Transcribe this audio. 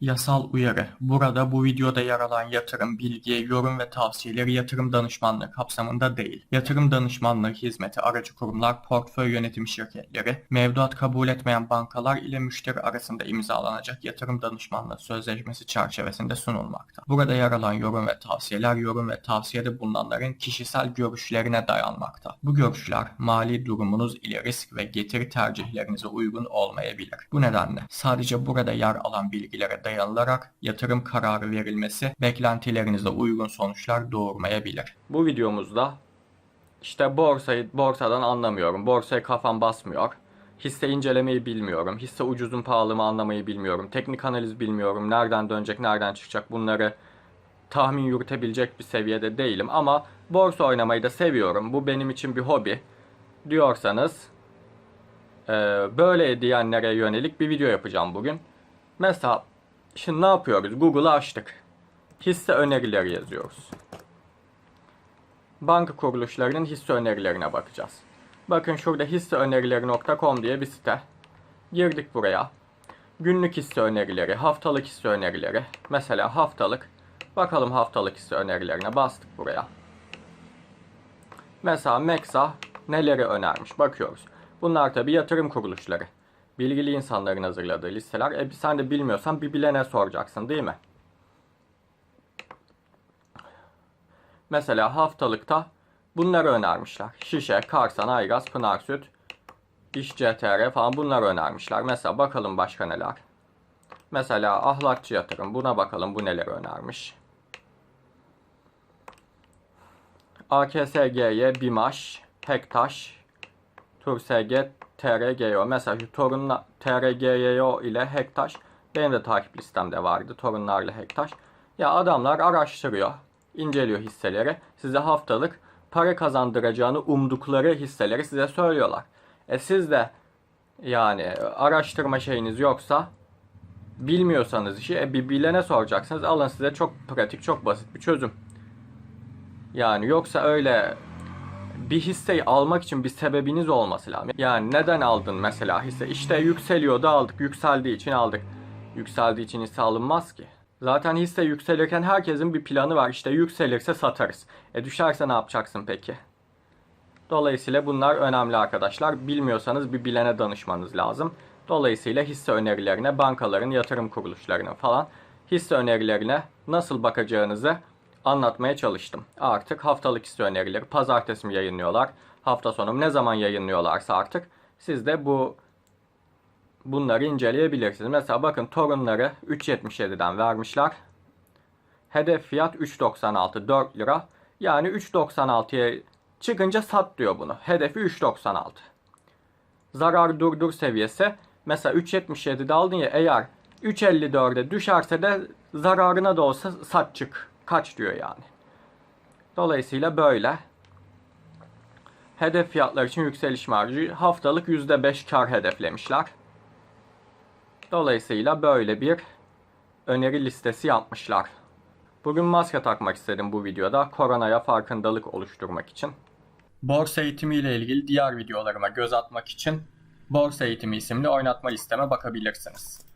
Yasal uyarı. Burada bu videoda yer alan yatırım, bilgi, yorum ve tavsiyeleri yatırım danışmanlığı kapsamında değil. Yatırım danışmanlığı hizmeti aracı kurumlar, portföy yönetim şirketleri, mevduat kabul etmeyen bankalar ile müşteri arasında imzalanacak yatırım danışmanlığı sözleşmesi çerçevesinde sunulmakta. Burada yer alan yorum ve tavsiyeler yorum ve tavsiyede bulunanların kişisel görüşlerine dayanmakta. Bu görüşler mali durumunuz ile risk ve getiri tercihlerinize uygun olmayabilir. Bu nedenle sadece burada yer alan bilgilere dayanılarak yatırım kararı verilmesi beklentilerinize uygun sonuçlar doğurmayabilir. Bu videomuzda işte borsayı borsadan anlamıyorum. Borsaya kafam basmıyor. Hisse incelemeyi bilmiyorum. Hisse ucuzun pahalı mı anlamayı bilmiyorum. Teknik analiz bilmiyorum. Nereden dönecek, nereden çıkacak bunları tahmin yürütebilecek bir seviyede değilim. Ama borsa oynamayı da seviyorum. Bu benim için bir hobi diyorsanız e, böyle diyenlere yönelik bir video yapacağım bugün. Mesela şimdi ne yapıyoruz? Google'ı açtık. Hisse önerileri yazıyoruz. Banka kuruluşlarının hisse önerilerine bakacağız. Bakın şurada hisseönerileri.com diye bir site. Girdik buraya. Günlük hisse önerileri, haftalık hisse önerileri. Mesela haftalık. Bakalım haftalık hisse önerilerine bastık buraya. Mesela Meksa neleri önermiş bakıyoruz. Bunlar tabi yatırım kuruluşları. Bilgili insanların hazırladığı listeler. E sen de bilmiyorsan bir bilene soracaksın değil mi? Mesela haftalıkta bunları önermişler. Şişe, Karsan, Aygaz, Pınar Süt, İş CTR falan bunları önermişler. Mesela bakalım başka neler. Mesela ahlakçı yatırım. Buna bakalım bu neleri önermiş. AKSG'ye BİMAŞ, Hektaş, TURSG, TRGO. Mesela şu Torunla TRGO ile Hektaş benim de takip listemde vardı. Torunlarla Hektaş. Ya adamlar araştırıyor, inceliyor hisseleri. Size haftalık para kazandıracağını umdukları hisseleri size söylüyorlar. E siz de yani araştırma şeyiniz yoksa bilmiyorsanız işi e, bir bilene soracaksınız. Alın size çok pratik, çok basit bir çözüm. Yani yoksa öyle bir hisseyi almak için bir sebebiniz olması lazım. Yani neden aldın mesela hisse? İşte yükseliyordu aldık. Yükseldiği için aldık. Yükseldiği için hisse alınmaz ki. Zaten hisse yükselirken herkesin bir planı var. İşte yükselirse satarız. E düşerse ne yapacaksın peki? Dolayısıyla bunlar önemli arkadaşlar. Bilmiyorsanız bir bilene danışmanız lazım. Dolayısıyla hisse önerilerine, bankaların, yatırım kuruluşlarına falan hisse önerilerine nasıl bakacağınızı anlatmaya çalıştım. Artık haftalık hisse önerileri pazartesi mi yayınlıyorlar, hafta sonu ne zaman yayınlıyorlarsa artık siz de bu bunları inceleyebilirsiniz. Mesela bakın torunları 3.77'den vermişler. Hedef fiyat 3.96 4 lira. Yani 3.96'ya çıkınca sat diyor bunu. Hedefi 3.96. Zarar durdur seviyesi mesela 3.77'de aldın ya eğer 3.54'e düşerse de zararına da olsa sat çık. Kaç diyor yani. Dolayısıyla böyle. Hedef fiyatlar için yükseliş marjı haftalık %5 kar hedeflemişler. Dolayısıyla böyle bir öneri listesi yapmışlar. Bugün maske takmak istedim bu videoda koronaya farkındalık oluşturmak için. Borsa eğitimi ile ilgili diğer videolarıma göz atmak için Borsa Eğitimi isimli oynatma listeme bakabilirsiniz.